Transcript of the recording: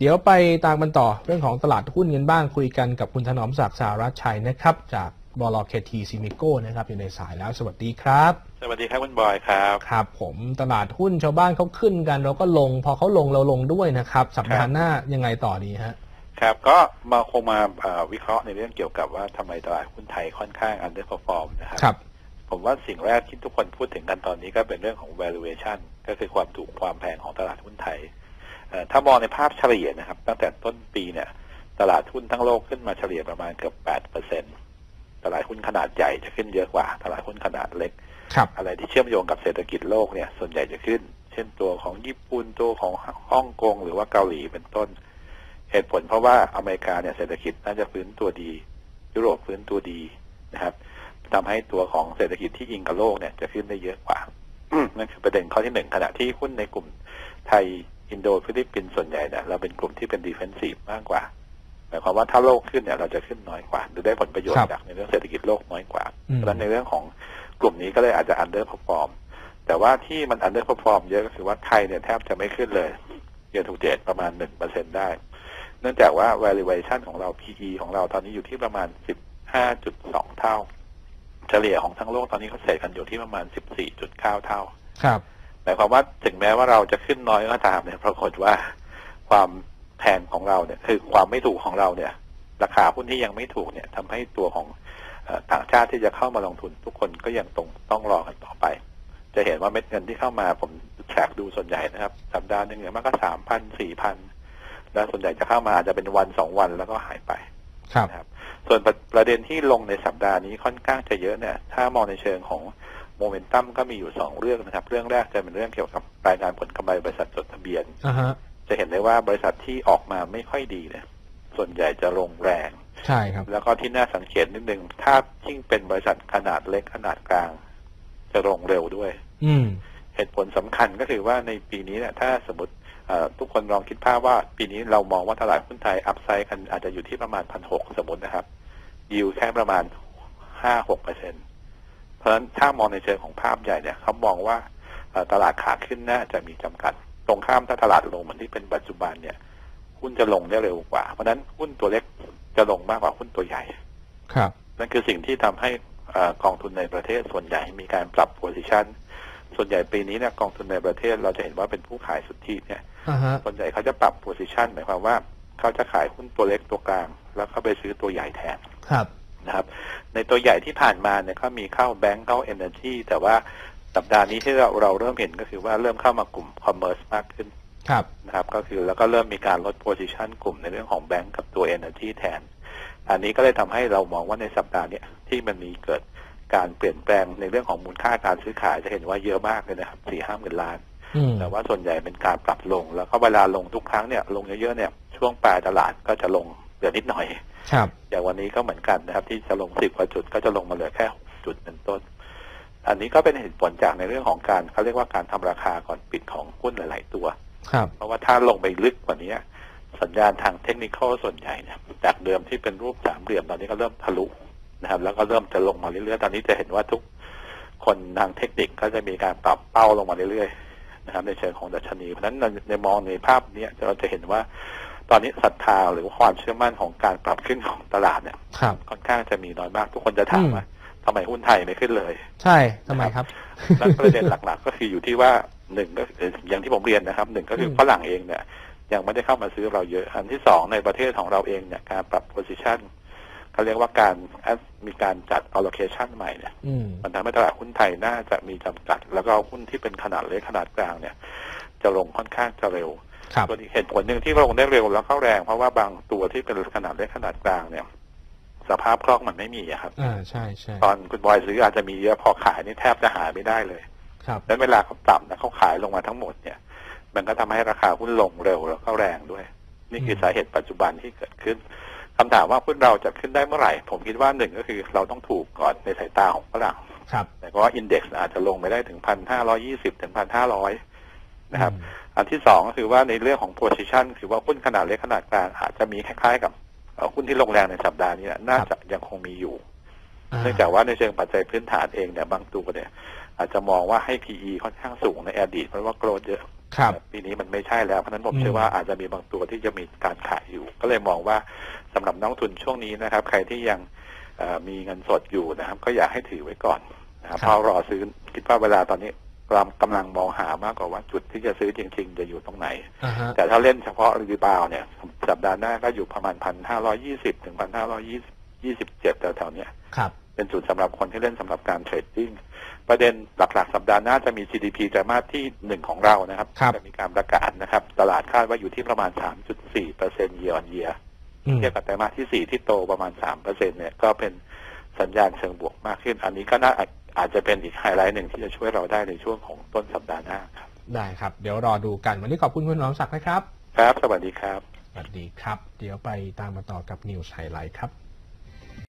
เดี๋ยวไปตามกันต่อเรื่องของตลาดหุ้นกันบ้างคุยกันกับคุณถนอมศักดิ์สารัชชัยนะครับ จากบลเคทีซิมิโก้นะครับอยู่ในสายแล้วสวัสดีครับ สวัสดีครับคุณบอยครับครับ ผมตลาดหุ้นชาวบ้านเขาขึ้นกัน เราก็ลงพอเขาลงเราลงด้วยนะครับ สัปดาห์หน้ายังไงต่อดีฮะครับก็มาคงมาเอ่อวิเคราะห์ในเรื่องเกี่ยวกับว่าทำไมตลาดหุ้นไทยค่อนข้าง underperform นะครับครับผมว่าสิ่งแรกที่ทุกคนพูดถึงกันตอนนี้ก็เป็นเรื่องของ valuation ก็คือความถูกความแพงของตลาดหุ้นไทยเอ่อ ถ้ามองในภาพเฉลี่ยนะครับ ตั้งแต่ต้นปีเนี่ย ตลาดหุ้นทั้งโลกขึ้นมาเฉลี่ยประมาณเกือบ8เปอร์เซ็นตลาดหุ้นขนาดใหญ่จะขึ้นเยอะกว่า ตลาดหุ้นขนาดเล็กครับอะไรที่เชื่อมโยงกับเศรษฐกิจโลกเนี่ย ส่วนใหญ่จะขึ้น เช่นตัวของญี่ปุ่นตัวของฮ่องกงหรือว่าเกาหลีเป็นต้น เหตุผลเพราะว่าอเมริกาเนี่ยเศรษฐกิจน่าจะฟื้นตัวดี ยุโรปฟื้นตัวดีนะครับทำให้ตัวของเศรษฐกิจที่อิงกับโลกเนี่ยจะขึ้นได้เยอะกว่านั่นคือประเด็นข้อที่หนึ่งขณะที่หุ้นในกลุ่มไทย อินโดฟิลิปปินส์ส่วนใหญ่เนี่ยเราเป็นกลุ่มที่เป็นดิเฟนซีฟมากกว่าหมายความว่าถ้าโลกขึ้นเนี่ยเราจะขึ้นน้อยกว่าหรือได้ผลประโยชครัน์บจากในเรื่องเศรษฐกิจโลกน้อยกว่าอืมเพราะฉะนั้นในเรื่องของกลุ่มนี้ก็เลยอาจจะ underperform แต่ว่าที่มัน underperform เยอะก็คือว่าไทยเนี่ยแทบจะไม่ขึ้นเลยเยอทูเดตประมาณหนึ่งเปอร์เซ็นได้ เนื่องจากว่า valuation ของเรา PE ของเราตอนนี้อยู่ที่ประมาณ15.2เท่า เฉลี่ยของทั้งโลกตอนนี้เขาเสร็จกันอยู่ที่ประมาณ14.9เท่า ครับหมายความว่าถึงแม้ว่าเราจะขึ้นน้อยก็ตามเนี่ยปรากฏว่าความแพงของเราเนี่ยคือความไม่ถูกของเราเนี่ย ราคาหุ้นที่ยังไม่ถูกเนี่ยทำให้ตัวของเอ่อต่างชาติที่จะเข้ามาลงทุน ทุกคนก็ยังต้องต้องรอกันต่อไป จะเห็นว่าเม็ดเงินที่เข้ามาผมแทร็กดูส่วนใหญ่นะครับ สัปดาห์หนึ่งเนี่ยมันก็สามพันสี่พันแล้วส่วนใหญ่จะเข้ามาอาจจะเป็นวันสองวันแล้วก็หายไปครับนะครับส่วนประประเด็นที่ลงในสัปดาห์นี้ค่อนข้างจะเยอะเนี่ย ถ้ามองในเชิงของ โมเมนตัมก็มีอยู่สองเรื่องนะครับ เรื่องแรกจะเป็นเรื่องเกี่ยวกับรายงานผลกำไรบริษัทจดทะเบียนอ่าฮะจะเห็นได้ว่าบริษัทที่ออกมาไม่ค่อยดีเนี่ยส่วนใหญ่จะลงแรง ใช่ครับ แล้วก็ที่น่าสังเกตนิดนึงถ้ายิ่งเป็นบริษัทขนาดเล็กขนาดกลาง จะลงเร็วด้วย อืมเหตุผลสำคัญก็คือว่าในปีนี้เนี่ยถ้าสมมติเอ่อทุกคนลองคิดภาพว่าปีนี้เรามองว่าตลาดหุ้นไทยอัพไซด์กันอาจจะอยู่ที่ประมาณพันหกสมมตินะครับ ยิวแค่ประมาณห้าหกเปอร์เซ็น เพราะฉะนั้นถ้ามองในเชิงของภาพใหญ่เนี่ยเขามองว่าเอ่อตลาดขาขึ้นน่าจะมีจำกัด ตรงข้ามถ้าตลาดลงเหมือนที่เป็นปัจจุบันเนี่ยหุ้นจะลงได้เร็วกว่า เพราะฉะนั้นหุ้นตัวเล็กจะลงมากกว่าหุ้นตัวใหญ่ ครับ นั่นคือสิ่งที่ทำให้เอ่อกองทุนในประเทศส่วนใหญ่มีการปรับ position ส่วนใหญ่ปีนี้เนี่ยกองทุนในประเทศเราจะเห็นว่าเป็นผู้ขายสุทธิเนี่ยอ่าฮะส่วนใหญ่เขาจะปรับ position หมายความว่าเขาจะขายหุ้นตัวเล็กตัวกลาง แล้วเขาไปซื้อตัวใหญ่แทน ครับ นะครับ ในตัวใหญ่ที่ผ่านมาเนี่ยก็มีเข้าแบงก์เข้า energy แต่ว่าสัปดาห์นี้ที่เราเราเริ่มเห็นก็คือว่าเริ่มเข้ามากลุ่ม commerce มากขึ้นครับนะครับ ก็คือแล้วก็เริ่มมีการลด position กลุ่มในเรื่องของแบงก์กับตัว energy แทน อันนี้ก็เลยทำให้เรามองว่าในสัปดาห์เนี้ยที่มันมีเกิดการเปลี่ยนแปลงในเรื่องของมูลค่าการซื้อขายจะเห็นว่าเยอะมากเลยนะครับสี่ห้าหมื่นล้านอืมแต่ว่าส่วนใหญ่เป็นการปรับลง แล้วก็เวลาลงทุกครั้งเนี่ยลงเยอะๆเนี่ยช่วงปลายตลาดก็จะลง เหลือนิดหน่อย ครับ อย่างวันนี้ก็เหมือนกันนะครับ ที่จะลงสิบกว่าจุดก็จะลงมาเหลือแค่หกจุดเป็นต้น อันนี้ก็เป็นเหตุผลจากในเรื่องของการเขาเรียกว่าการทำราคาก่อนปิดของหุ้นหลาย ๆ ตัว ครับ เพราะว่าถ้าลงไปลึกกว่านี้สัญญาณทางเทคนิคส่วนใหญ่เนี่ยจากเดิมที่เป็นรูปสามเหลี่ยมตอนนี้ก็เริ่มทะลุนะครับ แล้วก็เริ่มจะลงมาเรื่อยๆตอนนี้จะเห็นว่าทุกคนทางเทคนิคก็จะมีการปรับเป้าลงมาเรื่อยๆนะครับในเชิงของดัชนี เพราะฉะนั้นในในมองในภาพเนี้ยเราจะเห็นว่า ตอนนี้ศรัทธาหรือว่าความเชื่อมั่นของการปรับขึ้นของตลาดเนี่ยครับค่อนข้างจะมีน้อยมาก ทุกคนจะถามอืมว่าทำไมหุ้นไทยไม่ขึ้นเลย ใช่ทำไมครับและประเด็นหลักๆ ก็คืออยู่ที่ว่าหนึ่งก็คืออย่างที่ผมเรียนนะครับหนึ่งก็คือมฝรั่งเองเนี่ยยังไม่ได้เข้ามาซื้อเราเยอะ อันที่สองในประเทศของเราเองเนี่ยการปรับ position เขาเรียกว่าการมีการจัด allocation ใหม่เนี่ยอืมมันทำให้ตลาดหุ้นไทยน่าจะมีจำกัด แล้วก็หุ้นที่เป็นขนาดเล็กขนาดกลางเนี่ย จะลงค่อนข้างจะเร็วครับ ส่วนอีกเหตุผลหนึ่งที่ลงได้เร็วแล้วก็แรง เพราะว่าบางตัวที่เป็นขนาดเล็กขนาดกลางเนี่ย สภาพคล่องมันไม่มีอะครับอ่าใช่ใช่ตอนคุณบอยซื้ออาจจะมีเยอะพอขายนี่แทบจะหาไม่ได้เลย ครับแล้วเวลาเขาปรับนะเขาขายลงมาทั้งหมดเนี่ย มันก็ทำให้ราคาหุ้นลงเร็วแล้วก็แรงด้วย นี่คือมสาเหตุปัจจุบันที่เกิดขึ้นคำถามว่าหุ้นเราจะขึ้นได้เมื่อไหร่ ผมคิดว่าหนึ่งก็คือเราต้องถูกก่อนในสายตาของฝรั่งครับแต่ว่าอินเด็กซ์อาจจะลงไปได้ถึงพันห้าร้อยี่สิบถึงพันห้าร้อย นะครับอืมอันที่สองก็คือว่าในเรื่องของ position คือว่าหุ้นขนาดเล็กขนาดกลางอาจจะมีคล้ายๆกับเอ่อหุ้นที่ลงแรงในสัปดาห์นี้น่าจะยังคงมีอยู่ เนื่องจากว่าในเชิงปัจจัยพื้นฐานเองเนี่ยบางตัวเนี่ย อาจจะมองว่าให้ PE ค่อนข้างสูงในอดีตเพราะว่าโกรธเยอะครับปีนี้มันไม่ใช่แล้วเพราะฉะนั้นผมอืมเชื่อว่าอาจจะมีบางตัวที่จะมีการขายอยู่ ก็เลยมองว่าสำหรับนักลงทุนช่วงนี้นะครับ ใครที่ยังเอ่อมีเงินสดอยู่นะครับ ก็อยากให้ถือไว้ก่อนนะครับเพราะรอซื้อคิดว่าเวลาตอนนี้ กำลังกำลังมองหามากกว่าว่าจุดที่จะซื้อจริง ๆ จะอยู่ตรงไหนอ่าฮะแต่ถ้าเล่นเฉพาะรีบาวเนี่ย สัปดาห์หน้าก็อยู่ประมาณพันห้าร้อยี่สิบถึงพันห้าร้อยี่ยี่สิบเจ็ดแถวๆเนี้ยครับเป็นจุดสำหรับคนที่เล่นสำหรับการเทรดดิ้งประเด็นหลักๆ สัปดาห์หน้าจะมี GDP ไตรมาสที่หนึ่งของเรานะครับครับจะมีการประกาศนะครับ ตลาดคาดว่าอยู่ที่ประมาณ3.4เปอร์เซ็นต์ year on year อืมเทียบกับไตรมาสที่4ที่โตประมาณ3เปอร์เซ็นต์เนี่ยก็เป็นสัญญาณเชิงบวกมากขึ้น อันนี้ก็น่า อาจจะเป็นอีกไฮไลท์หนึ่งที่จะช่วยเราได้ในช่วงของต้นสัปดาห์หน้าครับได้ครับ เดี๋ยวรอดูกันวันนี้ขอบคุณคุณถนอมศักดิ์นะครับ ครับ สวัสดีครับ สวัสดีครับ เดี๋ยวไปตามมาต่อกับนิวส์ไฮไลท์ครับ